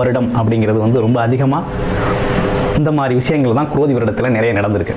வருடம் அப்படிங்கிறது வந்து ரொம்ப அதிகமாக இந்த மாதிரி விஷயங்கள் தான் குரோதி வருடத்தில் நிறைய நடந்திருக்கு.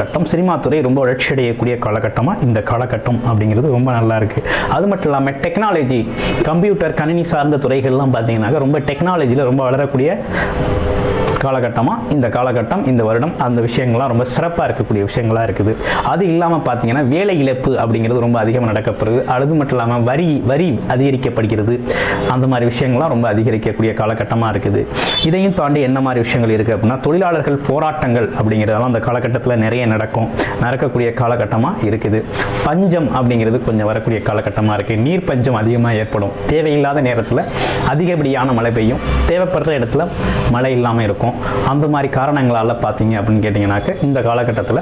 சினிமா துறை ரொம்ப வளர்ச்சி அடையக்கூடிய காலகட்டமாக இந்த காலகட்டம் அப்படிங்கிறது ரொம்ப நல்லா இருக்குது அது மட்டும் இல்லாமல் டெக்னாலஜி கம்ப்யூட்டர் கணினி சார்ந்த துறைகள்லாம் பார்த்தீங்கன்னாக்க ரொம்ப டெக்னாலஜியில் ரொம்ப வளரக்கூடிய காலகட்டமாக இந்த காலகட்டம் இந்த வருடம் அந்த விஷயங்கள்லாம் ரொம்ப சிறப்பாக இருக்கக்கூடிய விஷயங்களாக இருக்குது. அது இல்லாமல் பார்த்தீங்கன்னா வேலை இழப்பு அப்படிங்கிறது ரொம்ப அதிகமாக நடக்கப்படுது. அது மட்டும் இல்லாமல் வரி வரி அதிகரிக்கப்படுகிறது. அந்த மாதிரி விஷயங்கள்லாம் ரொம்ப அதிகரிக்கக்கூடிய காலகட்டமாக இருக்குது. இதையும் தாண்டி என்ன மாதிரி விஷயங்கள் இருக்குது அப்படின்னா தொழிலாளர்கள் போராட்டங்கள் அப்படிங்கிறதெல்லாம் அந்த காலகட்டத்தில் நிறைய நடக்கும். நடக்கக்கூடிய காலகட்டமாக இருக்குது. பஞ்சம் அப்படிங்கிறது கொஞ்சம் வரக்கூடிய காலகட்டமாக இருக்குது நீர் பஞ்சம் அதிகமாக ஏற்படும். தேவையில்லாத நேரத்தில் அதிகப்படியான மழை பெய்யும். தேவைப்படுற இடத்துல மழை இல்லாமல் இருக்கும். அந்த மாதிரி காரணங்களால் பார்த்தீங்க அப்படின்னு கேட்டிங்கனாக்க இந்த காலகட்டத்தில்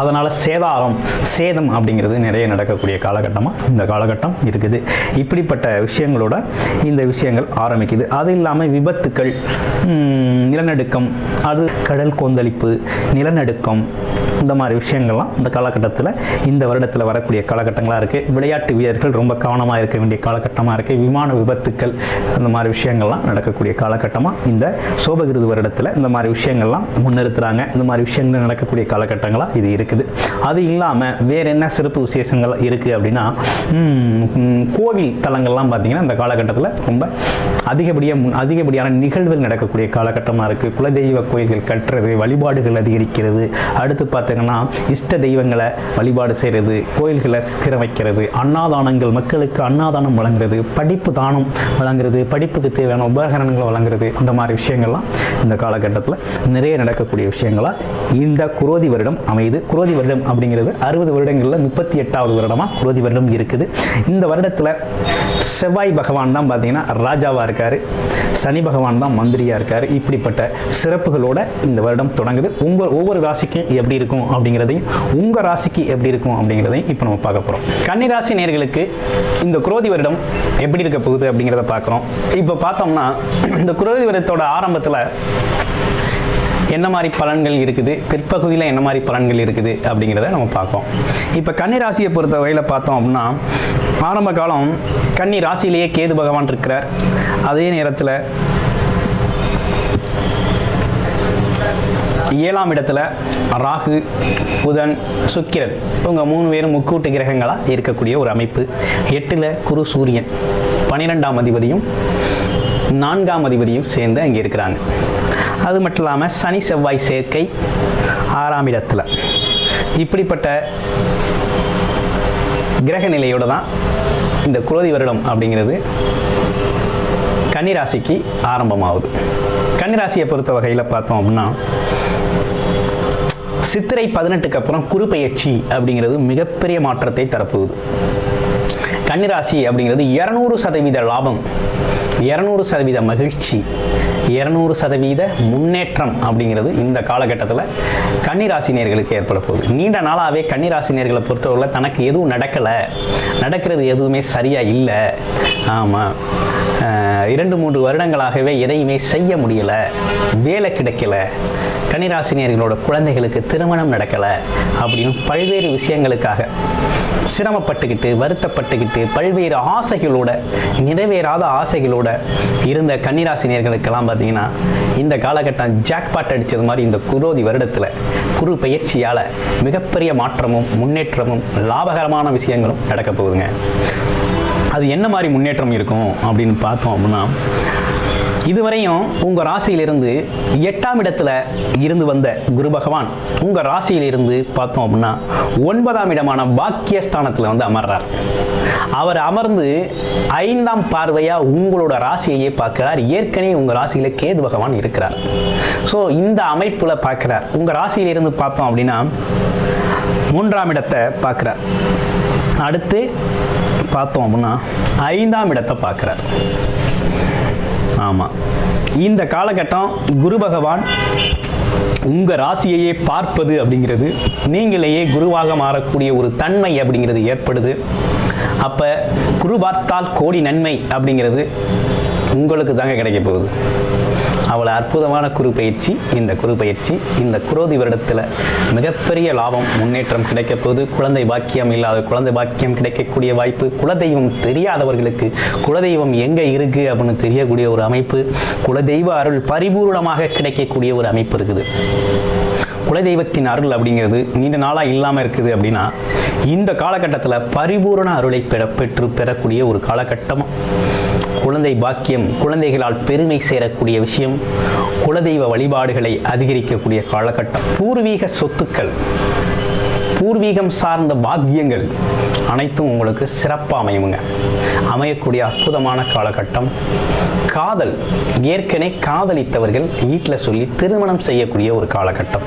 அதனால் சேதாரம் சேதம் அப்படிங்கிறது நிறைய நடக்கக்கூடிய காலகட்டமாக இந்த காலகட்டம் இருக்குது. இப்படிப்பட்ட விஷயங்களோட இந்த விஷயங்கள் ஆரம்பிக்குது. அது இல்லாமல் விபத்துக்கள் நிலநடுக்கம் அது கடல் கொந்தளிப்பு நிலநடுக்கம் இந்த மாதிரி விஷயங்கள்லாம் இந்த காலகட்டத்தில் இந்த வருடத்தில் வரக்கூடிய காலகட்டங்களாக இருக்குது விளையாட்டு வீரர்கள் ரொம்ப கவனமாக இருக்க வேண்டிய காலகட்டமாக இருக்குது விமான விபத்துக்கள் அந்த மாதிரி விஷயங்கள்லாம் நடக்கக்கூடிய காலகட்டமாக இந்த சோபகிருது வருடத்தில் இந்த மாதிரி விஷயங்கள்லாம் முன்னிறுத்துறாங்க. இந்த மாதிரி விஷயங்கள் நடக்கக்கூடிய காலகட்டங்களாக இது இருக்குது. அது இல்லாமல் வேறு என்ன சிறப்பு விசேஷங்கள் இருக்குது அப்படின்னா கோவில் தலங்கள்லாம் பார்த்தீங்கன்னா இந்த காலகட்டத்தில் ரொம்ப அதிகப்படியாக முன் அதிகப்படியான நிகழ்வுகள் நடக்கக்கூடிய காலகட்டமாக இருக்குது குலதெய்வ கோயில்கள் கட்டுறது வழிபாடுகள் அதிகரிக்கிறது. அடுத்து பார்த்தீங்கன்னா இஷ்ட தெய்வங்களை வழிபாடு செய்கிறது கோயில்களை சிக்கிர வைக்கிறது அன்னதானங்கள் மக்களுக்கு அன்னாதானம் வழங்குறது படிப்பு தானம் வழங்குறது படிப்புக்கு தேவையான உபகரணங்களை வழங்குறது அந்த மாதிரி விஷயங்கள்லாம் இந்த காலகட்டத்தில் நிறைய நடக்கக்கூடிய விஷயங்களா இந்த குரோதி வருடம் அமையுது. குரோதி வருடம் அப்படிங்கிறது அறுபது வருடங்களில் முப்பத்தி எட்டாவது வருடமாக குரோதி வருடம் இருக்குது. இந்த வருடத்தில் செவ்வாய் பகவான் தான் பார்த்தீங்கன்னா ராஜாவாக இருக்கார். சனி பகவான் தான் மந்திரியாக இருக்கார். இப்படிப்பட்ட சிறப்புகளோட இந்த வருடம் தொடங்குது. உங்கள் ஒவ்வொரு ராசிக்கும் எப்படி இருக்கும்? இருக்கும் அப்படிங்கிறதையும் உங்கள் ராசிக்கு எப்படி இருக்கும் அப்படிங்கிறதையும் இப்போ நம்ம பார்க்க போகிறோம் கன்னிராசி நேர்களுக்கு இந்த குரோதி வருடம் எப்படி இருக்க போகுது அப்படிங்கிறத பார்க்குறோம். இப்போ பார்த்தோம்னா இந்த குரோதி வருடத்தோட ஆரம்பத்தில் என்ன மாதிரி பலன்கள் இருக்குது பிற்பகுதியில் என்ன மாதிரி பலன்கள் இருக்குது அப்படிங்கிறத நம்ம பார்ப்போம் இப்போ கன்னி ராசியை பொறுத்த வகையில் பார்த்தோம் அப்படின்னா ஆரம்ப காலம் கன்னி ராசியிலேயே கேது பகவான் இருக்கிறார். அதே நேரத்தில் ஏழாம் இடத்துல ராகு புதன் சுக்கிரன். இவங்க மூணு பேரும் முக்கூட்டு கிரகங்களாக இருக்கக்கூடிய ஒரு அமைப்பு. எட்டில் குரு சூரியன். பன்னிரெண்டாம் அதிபதியும் நான்காம் அதிபதியும் சேர்ந்து அங்கே இருக்கிறாங்க. அது மட்டும் இல்லாமல் சனி செவ்வாய் சேர்க்கை ஆறாம் இடத்துல. இப்படிப்பட்ட கிரக நிலையோடு தான் இந்த குரோதி வருடம் அப்படிங்கிறது கன்னிராசிக்கு ஆரம்பமாகுது. கன்னிராசியை பொறுத்த வகையில் பார்த்தோம் அப்படின்னா சித்திரை பதினெட்டுக்கு அப்புறம் குரு அப்படிங்கிறது மிகப்பெரிய மாற்றத்தை தரப்போகுது. கன்னிராசி அப்படிங்கிறது இரநூறு சதவீத லாபம் இரநூறு சதவீத மகிழ்ச்சி இரநூறு சதவீத முன்னேற்றம் அப்படிங்கிறது இந்த காலகட்டத்தில் கன்னிராசினியர்களுக்கு ஏற்பட போகுது. நீண்ட நாளாகவே கன்னிராசினியர்களை பொறுத்தவரையில் தனக்கு எதுவும் நடக்கலை. நடக்கிறது எதுவுமே சரியாக இல்லை. ஆமாம் இரண்டு மூன்று வருடங்களாகவே எதையுமே செய்ய முடியல. வேலை கிடைக்கல. கன்னிராசினியர்களோட குழந்தைகளுக்கு திருமணம் நடக்கலை அப்படின்னு பல்வேறு விஷயங்களுக்காக சிரமப்பட்டுக்கிட்டு வருத்தப்பட்டுக்கிட்டு பல்வேறு ஆசைகளோட நிறைவேறாத ஆசைகளோட இருந்த கன்னிராசினியர்களுக்கெல்லாம் பார்த்தீங்கன்னா இந்த காலகட்டம் ஜாக்பாட் அடித்தது மாதிரி இந்த குரோதி வருடத்தில் குரு பயிற்சியால் மிகப்பெரிய மாற்றமும் முன்னேற்றமும் லாபகரமான விஷயங்களும் நடக்க போகுதுங்க. அது என்ன மாதிரி முன்னேற்றம் இருக்கும் அப்படின்னு பார்த்தோம் அப்படின்னா இதுவரையும் உங்க ராசியிலிருந்து எட்டாம் இடத்துல இருந்து வந்த குரு பகவான் உங்கள் ராசியிலிருந்து பார்த்தோம் அப்படின்னா ஒன்பதாம் இடமான பாக்கியஸ்தானத்தில் வந்து அமர்றார். அவர் அமர்ந்து ஐந்தாம் பார்வையா உங்களோட ராசியையே பார்க்கிறார். ஏற்கனவே உங்க ராசியில கேது பகவான் இருக்கிறார். ஸோ இந்த அமைப்புல பார்க்கிறார். உங்க ராசியிலிருந்து பார்த்தோம் அப்படின்னா மூன்றாம் இடத்தை பார்க்குறார். அடுத்து பார்த்தோம் அப்படின்னா ஐந்தாம் இடத்தை பார்க்குறார். ஆமாம் இந்த காலகட்டம் குரு பகவான் உங்க ராசியையே பார்ப்பது அப்படிங்கிறது நீங்களையே குருவாக மாறக்கூடிய ஒரு தன்மை அப்படிங்கிறது ஏற்படுது. அப்ப குரு பார்த்தால் கோடி நன்மை அப்படிங்கிறது உங்களுக்கு தாங்க கிடைக்க போகுது. அவ்வளோ அற்புதமான குரு பயிற்சி இந்த குரு பயிற்சி இந்த குரோதி வருடத்தில் மிகப்பெரிய லாபம் முன்னேற்றம் கிடைக்க போகுது. குழந்தை பாக்கியம் இல்லாத குழந்தை பாக்கியம் கிடைக்கக்கூடிய வாய்ப்பு குலதெய்வம் தெரியாதவர்களுக்கு குலதெய்வம் எங்கே இருக்கு அப்படின்னு தெரியக்கூடிய ஒரு அமைப்பு குலதெய்வ அருள் பரிபூர்ணமாக கிடைக்கக்கூடிய ஒரு அமைப்பு இருக்குது. குலதெய்வத்தின் அருள் அப்படிங்கிறது நீண்ட நாளாக இல்லாமல் இருக்குது அப்படின்னா இந்த காலகட்டத்தில் பரிபூரண அருளை பெற பெற்று பெறக்கூடிய ஒரு காலகட்டம்? குழந்தை பாக்கியம் குழந்தைகளால் பெருமை சேரக்கூடிய விஷயம் குலதெய்வ வழிபாடுகளை அதிகரிக்கக்கூடிய காலகட்டம். பூர்வீக சொத்துக்கள் பூர்வீகம் சார்ந்த பாக்கியங்கள் அனைத்தும் உங்களுக்கு சிறப்பாக அமையுங்க. அமையக்கூடிய அற்புதமான காலகட்டம். காதல் ஏற்கனவே காதலித்தவர்கள் வீட்டில் சொல்லி திருமணம் செய்யக்கூடிய ஒரு காலகட்டம்.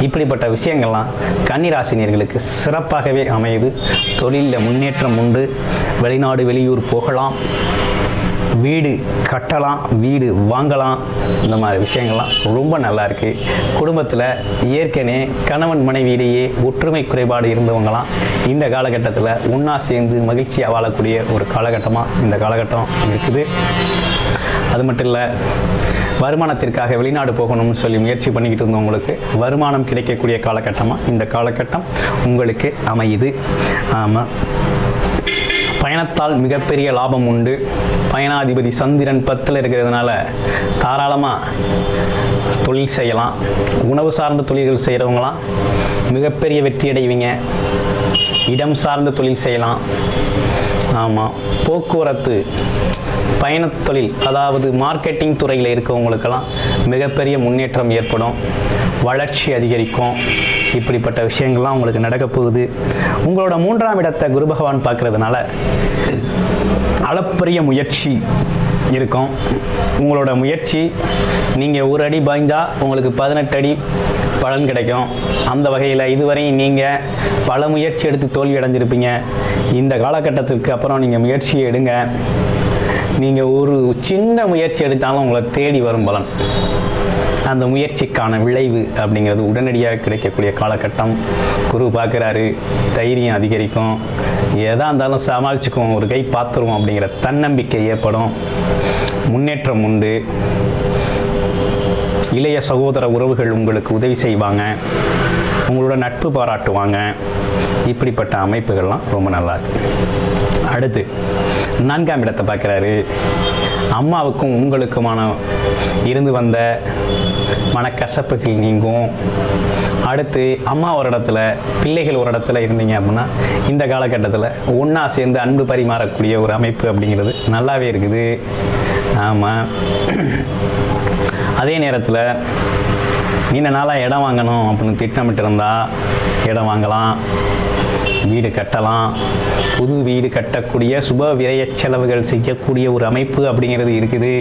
இப்படிப்பட்ட விஷயங்கள்லாம் கன்னிராசினியர்களுக்கு சிறப்பாகவே அமையுது. தொழிலில் முன்னேற்றம் உண்டு. வெளிநாடு வெளியூர் போகலாம். வீடு கட்டலாம் வீடு வாங்கலாம் இந்த மாதிரி விஷயங்கள்லாம் ரொம்ப நல்லா இருக்குது குடும்பத்தில் ஏற்கனவே கணவன் மனைவியிலேயே ஒற்றுமை குறைபாடு இருந்தவங்களாம் இந்த காலகட்டத்தில் ஒன்றா சேர்ந்து மகிழ்ச்சியாக வாழக்கூடிய ஒரு காலகட்டமாக இந்த காலகட்டம் இருக்குது. அது மட்டும் இல்லை வருமானத்திற்காக வெளிநாடு போகணும்னு சொல்லி முயற்சி பண்ணிக்கிட்டு இருந்தவங்களுக்கு வருமானம் கிடைக்கக்கூடிய காலகட்டமாக இந்த காலகட்டம் உங்களுக்கு அமையுது. ஆமாம் பயணத்தால் மிகப்பெரிய லாபம் உண்டு. பயணாதிபதி சந்திரன் பத்தில் இருக்கிறதுனால தாராளமாக தொழில் செய்யலாம். உணவு சார்ந்த தொழில்கள் செய்கிறவங்களாம் மிகப்பெரிய வெற்றி அடைவீங்க. இடம் சார்ந்த தொழில் செய்யலாம். ஆமாம் போக்குவரத்து பயணத்தொழில் அதாவது மார்க்கெட்டிங் துறையில் இருக்கவங்களுக்கெல்லாம் மிகப்பெரிய முன்னேற்றம் ஏற்படும் வளர்ச்சி அதிகரிக்கும். இப்படிப்பட்ட விஷயங்கள்லாம் உங்களுக்கு நடக்க போகுது. உங்களோட மூன்றாம் இடத்தை குரு பகவான் பார்க்கறதுனால அளப்பரிய முயற்சி இருக்கும். உங்களோட முயற்சி நீங்கள் ஒரு அடி பாய்ந்தால் உங்களுக்கு பதினெட்டு அடி பலன் கிடைக்கும். அந்த வகையில் இதுவரையும் நீங்கள் பல முயற்சி எடுத்து தோல்வி அடைஞ்சிருப்பீங்க. இந்த காலகட்டத்திற்கு அப்புறம் நீங்கள் முயற்சியை எடுங்க. நீங்கள் ஒரு சின்ன முயற்சி எடுத்தாலும் உங்களை தேடி வரும் பலன். அந்த முயற்சிக்கான விளைவு அப்படிங்கிறது உடனடியாக கிடைக்கக்கூடிய காலகட்டம். குரு பார்க்குறாரு தைரியம் அதிகரிக்கும். எதாக இருந்தாலும் சமாளிச்சுக்குவோம் ஒரு கை பார்த்துருவோம் அப்படிங்கிற தன்னம்பிக்கை ஏற்படும். முன்னேற்றம் உண்டு. இளைய சகோதர உறவுகள் உங்களுக்கு உதவி செய்வாங்க. உங்களோட நட்பு பாராட்டுவாங்க. இப்படிப்பட்ட அமைப்புகள்லாம் ரொம்ப நல்லா இருக்கு. அடுத்து நான்காம் இடத்தை பார்க்குறாரு. அம்மாவுக்கும் உங்களுக்குமான இருந்து வந்த மனக்கசப்புகள் நீங்கும். அடுத்து அம்மா ஒரு இடத்துல பிள்ளைகள் ஒரு இடத்துல இருந்தீங்க அப்படின்னா இந்த காலகட்டத்தில் ஒன்றா சேர்ந்து அன்பு பரிமாறக்கூடிய ஒரு அமைப்பு அப்படிங்கிறது நல்லாவே இருக்குது. ஆமாம் அதே நேரத்தில் நீண்ட நாளாக இடம் வாங்கணும் அப்படின்னு திட்டமிட்டு இருந்தால் இடம் வாங்கலாம். வீடு கட்டலாம். புது வீடு கட்டக்கூடிய சுப விரைய செலவுகள் செய்யக்கூடிய ஒரு அமைப்பு அப்படிங்கிறது இருக்குது.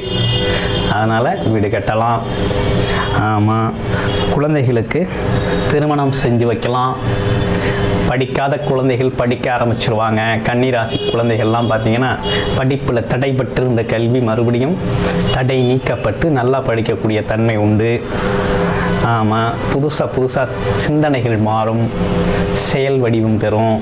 அதனால் வீடு கட்டலாம். ஆமாம் குழந்தைகளுக்கு திருமணம் செஞ்சு வைக்கலாம். படிக்காத குழந்தைகள் படிக்க ஆரம்பிச்சிருவாங்க. கன்னிராசி குழந்தைகள்லாம் பார்த்தீங்கன்னா படிப்பில் தடைபட்டு இருந்த கல்வி மறுபடியும் தடை நீக்கப்பட்டு நல்லா படிக்கக்கூடிய தன்மை உண்டு. ஆமாம் புதுசாக புதுசாக சிந்தனைகள் மாறும் செயல் வடிவம் பெறும்.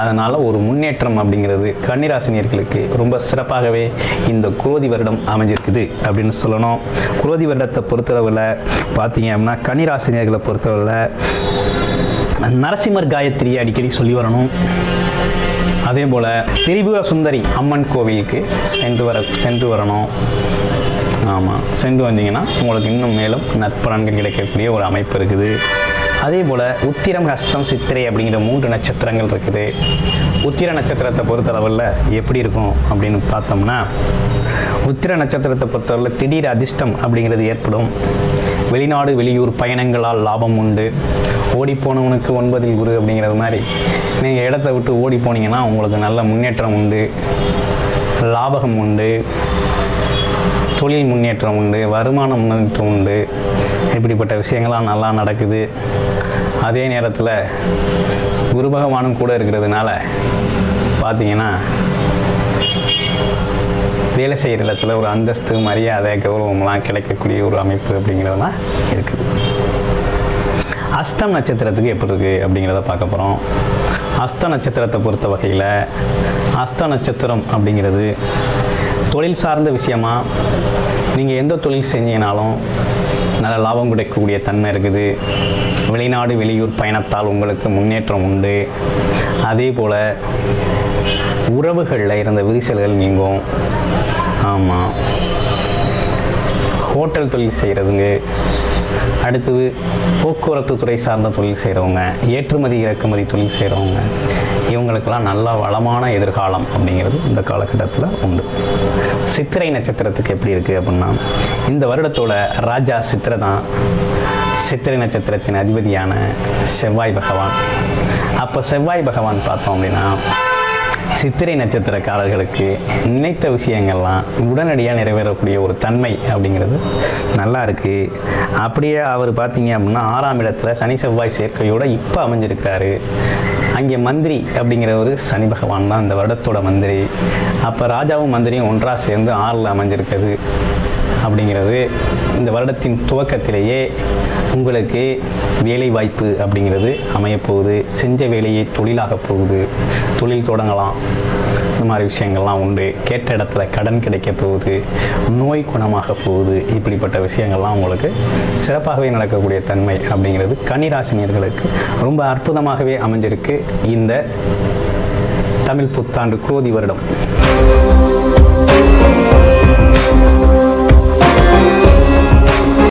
அதனால் ஒரு முன்னேற்றம் அப்படிங்கிறது கன்னிராசினியர்களுக்கு ரொம்ப சிறப்பாகவே இந்த குரோதி வருடம் அமைஞ்சிருக்குது அப்படின்னு சொல்லணும். குரோதி வருடத்தை பொறுத்தளவில் பார்த்தீங்க அப்படின்னா கன்னிராசினியர்களை பொறுத்தளவில் நரசிம்மர் காயத்ரியை அடிக்கடி சொல்லி வரணும். அதே போல் திரிபுர சுந்தரி அம்மன் கோவிலுக்கு சென்று வர சென்று வரணும். ஆமாம் சென்று வந்தீங்கன்னா உங்களுக்கு இன்னும் மேலும் நற்பலன்கள் கிடைக்கக்கூடிய ஒரு அமைப்பு இருக்குது. அதே போல் உத்திரம் ஹஸ்தம் சித்திரை அப்படிங்கிற மூன்று நட்சத்திரங்கள் இருக்குது. உத்திர நட்சத்திரத்தை பொறுத்தளவில் எப்படி இருக்கும் அப்படின்னு பார்த்தோம்னா உத்திர நட்சத்திரத்தை பொறுத்தளவில் திடீர் அதிர்ஷ்டம் அப்படிங்கிறது ஏற்படும். வெளிநாடு வெளியூர் பயணங்களால் லாபம் உண்டு. ஓடி போனவனுக்கு ஒன்பதில் குரு அப்படிங்கிறது மாதிரி. நீங்கள் இடத்த விட்டு ஓடி போனீங்கன்னா உங்களுக்கு நல்ல முன்னேற்றம் உண்டு. லாபகம் உண்டு. தொழில் முன்னேற்றம் உண்டு. வருமான முன்னேற்றம் உண்டு. இப்படிப்பட்ட விஷயங்கள்லாம் நல்லா நடக்குது. அதே நேரத்தில் குரு பகவானும் கூட இருக்கிறதுனால பார்த்தீங்கன்னா வேலை செய்கிற இடத்துல ஒரு அந்தஸ்து மரியாதை கௌரவம்லாம் கிடைக்கக்கூடிய ஒரு அமைப்பு அப்படிங்கிறதெல்லாம் இருக்குது. அஸ்தம் நட்சத்திரத்துக்கு எப்படி இருக்குது அப்படிங்கிறத பார்க்க போகிறோம் அஸ்த நட்சத்திரத்தை பொறுத்த வகையில் அஸ்த நட்சத்திரம் அப்படிங்கிறது தொழில் சார்ந்த விஷயமா நீங்கள் எந்த தொழில் செஞ்சீங்கனாலும் நல்ல லாபம் கிடைக்கக்கூடிய தன்மை இருக்குது. வெளிநாடு வெளியூர் பயணத்தால் உங்களுக்கு முன்னேற்றம் உண்டு. அதே போல் உறவுகளில் இருந்த விரிசல்கள் நீங்கும். ஆமாம் ஹோட்டல் தொழில் செய்கிறதுங்க அடுத்தது போக்குவரத்து துறை சார்ந்த தொழில் செய்கிறவங்க ஏற்றுமதி இறக்குமதி தொழில் செய்கிறவங்க இவங்களுக்கெல்லாம் நல்ல வளமான எதிர்காலம் அப்படிங்கிறது இந்த காலகட்டத்தில் உண்டு. சித்திரை நட்சத்திரத்துக்கு எப்படி இருக்குது அப்படின்னா இந்த வருடத்தோட ராஜா சித்திரை தான் சித்திரை நட்சத்திரத்தின் அதிபதியான செவ்வாய் பகவான். அப்போ செவ்வாய் பகவான் பார்த்தோம் அப்படின்னா சித்திரை நட்சத்திரக்காரர்களுக்கு நினைத்த விஷயங்கள்லாம் உடனடியாக நிறைவேறக்கூடிய ஒரு தன்மை அப்படிங்கிறது நல்லா இருக்குது அப்படியே அவர் பார்த்தீங்க அப்படின்னா ஆறாம் இடத்துல சனி செவ்வாய் சேர்க்கையோடு இப்போ அமைஞ்சிருக்காரு அங்கே மந்திரி அப்படிங்கிற ஒரு சனி பகவான் தான் இந்த வருடத்தோட மந்திரி. அப்போ ராஜாவும் மந்திரியும் ஒன்றாக சேர்ந்து ஆறில் அமைஞ்சிருக்குது அப்படிங்கிறது இந்த வருடத்தின் துவக்கத்திலேயே உங்களுக்கு வேலை வாய்ப்பு அப்படிங்கிறது அமையப்போகுது. செஞ்ச வேலையை தொழிலாக போகுது. தொழில் தொடங்கலாம். இந்த மாதிரி விஷயங்கள்லாம் உண்டு. கேட்ட இடத்துல கடன் கிடைக்க போகுது. நோய் குணமாக போகுது. இப்படிப்பட்ட விஷயங்கள்லாம் உங்களுக்கு சிறப்பாகவே நடக்கக்கூடிய தன்மை அப்படிங்கிறது கன்னிராசினியர்களுக்கு ரொம்ப அற்புதமாகவே அமைஞ்சிருக்கு. இந்த தமிழ் புத்தாண்டு குரோதி வருடம்.